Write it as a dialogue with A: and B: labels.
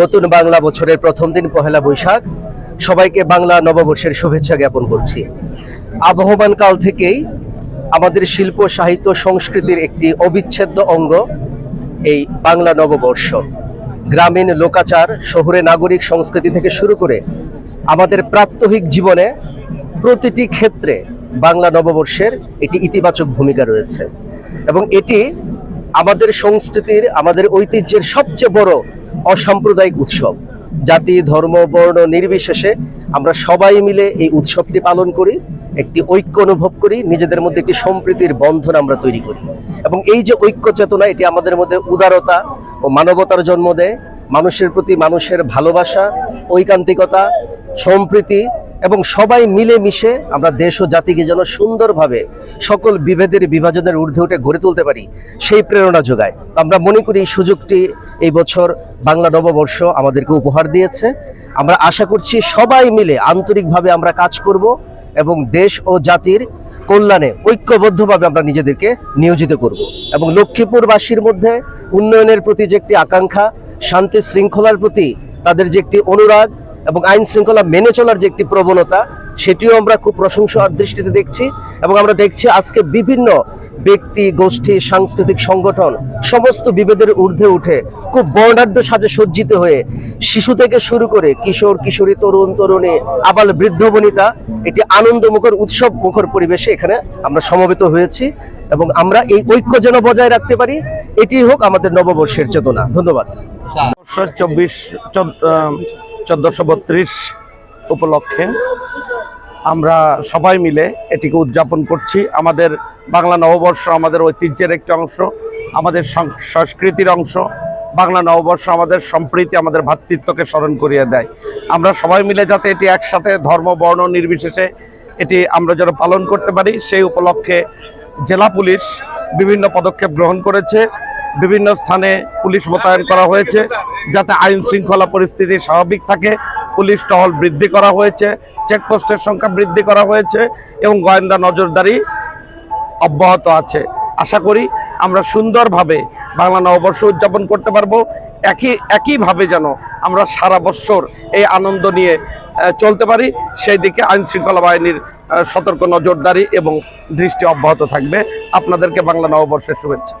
A: নতুন বাংলা বছরের প্রথম দিন, পহেলা বৈশাখ। সবাইকে বাংলা নববর্ষের শুভেচ্ছা জ্ঞাপন করছি। আবহমান কাল থেকেই আমাদের শিল্প, সাহিত্য, সংস্কৃতির একটি অবিচ্ছেদ্য অঙ্গ এই বাংলা নববর্ষ। গ্রামীণ লোকাচার, শহুরে নাগরিক সংস্কৃতি থেকে শুরু করে আমাদের প্রাত্যহিক জীবনে প্রতিটি ক্ষেত্রে বাংলা নববর্ষের একটি ইতিবাচক ভূমিকা রয়েছে। এবং এটি আমাদের সংস্কৃতির, আমাদের ঐতিহ্যের সবচেয়ে বড় অসাম্প্রদায়িক উৎসব। জাতি, ধর্ম, বর্ণ নির্বিশেষে আমরা সবাই মিলে এই উৎসবটি পালন করি, একটি ঐক্য অনুভব করি, নিজেদের মধ্যে একটি সম্প্রীতির বন্ধন আমরা তৈরি করি। এবং এই যে ঐক্য চেতনা, এটি আমাদের মধ্যে উদারতা ও মানবতার জন্ম দেয়। মানুষের প্রতি মানুষের ভালোবাসা, ঐকান্তিকতা, সম্প্রীতি এবং সবাই মিলে মিশে আমরা দেশ ও জাতিকে যেন সুন্দরভাবে সকল বিভেদের বিভাজনের ঊর্ধ্বে উঠে গড়ে তুলতে পারি, সেই প্রেরণা যোগায়। আমরা মনে করি এই সুযোগটি এই বছর বাংলা নববর্ষ আমাদেরকে উপহার দিয়েছে। আমরা আশা করছি সবাই মিলে আন্তরিকভাবে আমরা কাজ করব এবং দেশ ও জাতির কল্যাণে ঐক্যবদ্ধভাবে আমরা নিজেদেরকে নিয়োজিত করব। এবং লক্ষ্মীপুরবাসীর মধ্যে উন্নয়নের প্রতি যে একটি আকাঙ্ক্ষা, শান্তি শৃঙ্খলার প্রতি তাদের যে একটি অনুরাগ এবং আইন শৃঙ্খলা মেনে চলার যে একটি প্রবণতা, সেটিও আমরা খুব প্রশংসার দৃষ্টিতে দেখছি এবং আমরা দেখছি আজকে বিভিন্ন ব্যক্তি, গোষ্ঠী, সাংস্কৃতিক সংগঠন, সমস্ত বিভেদের ঊর্ধ্বে উঠে খুব বর্ণাঢ্য সাজে সজ্জিত হয়ে শিশু থেকে শুরু করে কিশোর, কিশোরী, তরুণ, তরুণী, আবাল বৃদ্ধ, বনিতা, একটি আনন্দমুখর উৎসব মুখর পরিবেশে এখানে আমরা সমবেত হয়েছি এবং আমরা এই ঐক্য যেন বজায় রাখতে পারি এটি হোক আমাদের নববর্ষের চেতনা। ধন্যবাদ।
B: চব্বিশ চোদ্দশো বত্রিশ উপলক্ষে আমরা সবাই মিলে এটিকে উদযাপন করছি। আমাদের বাংলা নববর্ষ আমাদের ঐতিহ্যের একটি অংশ, আমাদের সংস্কৃতির অংশ। বাংলা নববর্ষ আমাদের সম্প্রীতি, আমাদের ভ্রাতৃত্বকে স্মরণ করিয়ে দেয়। আমরা সবাই মিলে যাতে এটি একসাথে ধর্ম, বর্ণ নির্বিশেষে এটি আমরা যেন পালন করতে পারি, সেই উপলক্ষে জেলা পুলিশ বিভিন্ন পদক্ষেপ গ্রহণ করেছে। বিভিন্ন স্থানে পুলিশ মোতায়েন করা হয়েছে যাতে আইন শৃঙ্খলা পরিস্থিতি স্বাভাবিক থাকে। পুলিশ টহল বৃদ্ধি করা হয়েছে, চেকপোস্টের সংখ্যা বৃদ্ধি করা হয়েছে এবং গোয়েন্দা নজরদারি অব্যাহত আছে। আশা করি আমরা সুন্দরভাবে বাংলা নববর্ষ উদযাপন করতে পারব। একই, একইভাবে যেন আমরা সারা বৎসর এই আনন্দ নিয়ে চলতে পারি, সেই দিকে আইন শৃঙ্খলা বাহিনীর সতর্ক নজরদারি এবং দৃষ্টি অব্যাহত থাকবে। আপনাদেরকে বাংলা নববর্ষের শুভেচ্ছা।